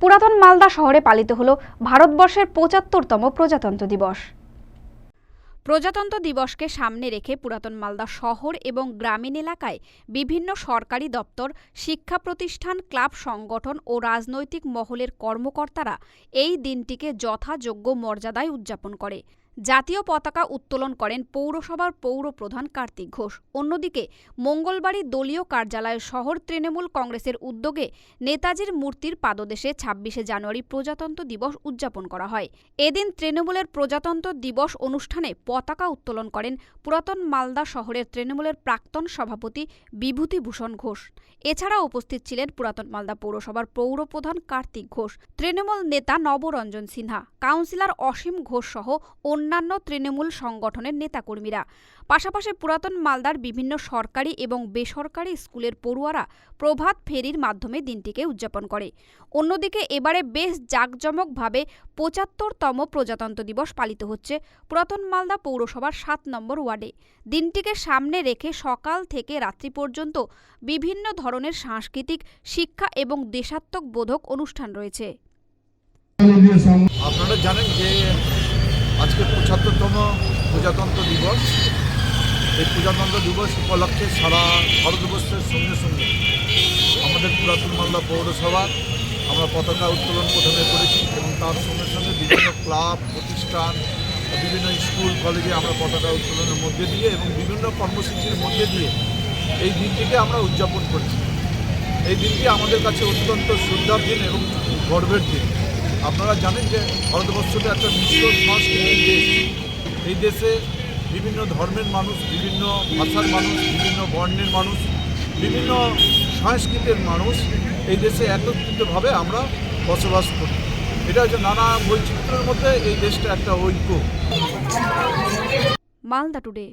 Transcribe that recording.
পুরাতন মালদা শহরে পালিত হলো ভারতবর্ষের পঁচাত্তরতম প্রজাতন্ত্র দিবস। প্রজাতন্ত্র দিবসকে সামনে রেখে পুরাতন মালদা শহর এবং গ্রামীণ এলাকায় বিভিন্ন সরকারি দপ্তর, শিক্ষা প্রতিষ্ঠান, ক্লাব সংগঠন ও রাজনৈতিক মহলের কর্মকর্তারা এই দিনটিকে যথাযোগ্য মর্যাদায় উদযাপন করে। জাতীয় পতাকা উত্তোলন করেন পৌরসভার পৌর প্রধান কার্তিক ঘোষ। অন্যদিকে, মঙ্গলবারই দলীয় কার্যালয়ে শহর তৃণমূল কংগ্রেসের উদ্যোগে নেতাজির মূর্তির পাদদেশে ছাব্বিশে জানুয়ারি প্রজাতন্ত্র দিবস উদযাপন করা হয়। এদিন তৃণমূলের প্রজাতন্ত্র দিবস অনুষ্ঠানে পতাকা উত্তোলন করেন পুরাতন মালদা শহরের তৃণমূলের প্রাক্তন সভাপতি বিভূতিভূষণ ঘোষ। এছাড়া উপস্থিত ছিলেন পুরাতন মালদা পৌরসভার পৌর প্রধান কার্তিক ঘোষ, তৃণমূল নেতা নবরঞ্জন সিনহা, কাউন্সিলর অসীম ঘোষ সহ অন্যান্য তৃণমূল সংগঠনের নেতাকর্মীরা। পাশাপাশি পুরাতন মালদার বিভিন্ন সরকারি এবং বেসরকারি স্কুলের পড়ুয়ারা প্রভাত ফেরির মাধ্যমে দিনটিকে উদযাপন করে। অন্যদিকে এবারে বেশ জাঁকজমকভাবে পঁচাত্তরতম প্রজাতন্ত্র দিবস পালিত হচ্ছে পুরাতন মালদা পৌরসভার সাত নম্বর ওয়ার্ডে। দিনটিকে সামনে রেখে সকাল থেকে রাত্রি পর্যন্ত বিভিন্ন ধরনের সাংস্কৃতিক, শিক্ষা এবং দেশাত্মক বোধক অনুষ্ঠান রয়েছে। আপনারা জানেন যে আজকে পঁচাত্তরতম প্রজাতন্ত্র দিবস। এই প্রজাতন্ত্র দিবস উপলক্ষে সারা ভারতবর্ষের সঙ্গে সঙ্গে আমাদের পুরাতন মালদা পৌরসভা আমরা পতাকা উত্তোলন প্রথমে করেছি এবং তার সঙ্গে সঙ্গে বিভিন্ন ক্লাব, প্রতিষ্ঠান, বিভিন্ন স্কুল, কলেজে আমরা পতাকা উত্তোলনের মধ্যে দিয়ে এবং বিভিন্ন কর্মসূচির মধ্যে দিয়ে এই দিনটিকে আমরা উদযাপন করছি। এই দিনটি আমাদের কাছে অত্যন্ত শ্রদ্ধার দিন এবং গর্বের দিন। আপনারা জানেন যে ভারতবর্ষটা একটা মিশ্র সংস্কৃতির দেশ। এই দেশে বিভিন্ন ধর্মের মানুষ, বিভিন্ন ভাষার মানুষ, বিভিন্ন বর্ণের মানুষ, বিভিন্ন সংস্কৃতির মানুষ এই দেশে একত্রিতভাবে আমরা বসবাস করি। এটা হচ্ছে নানা বৈচিত্র্যের মধ্যে এই দেশটা একটা ঐক্য। মালদা টুডে।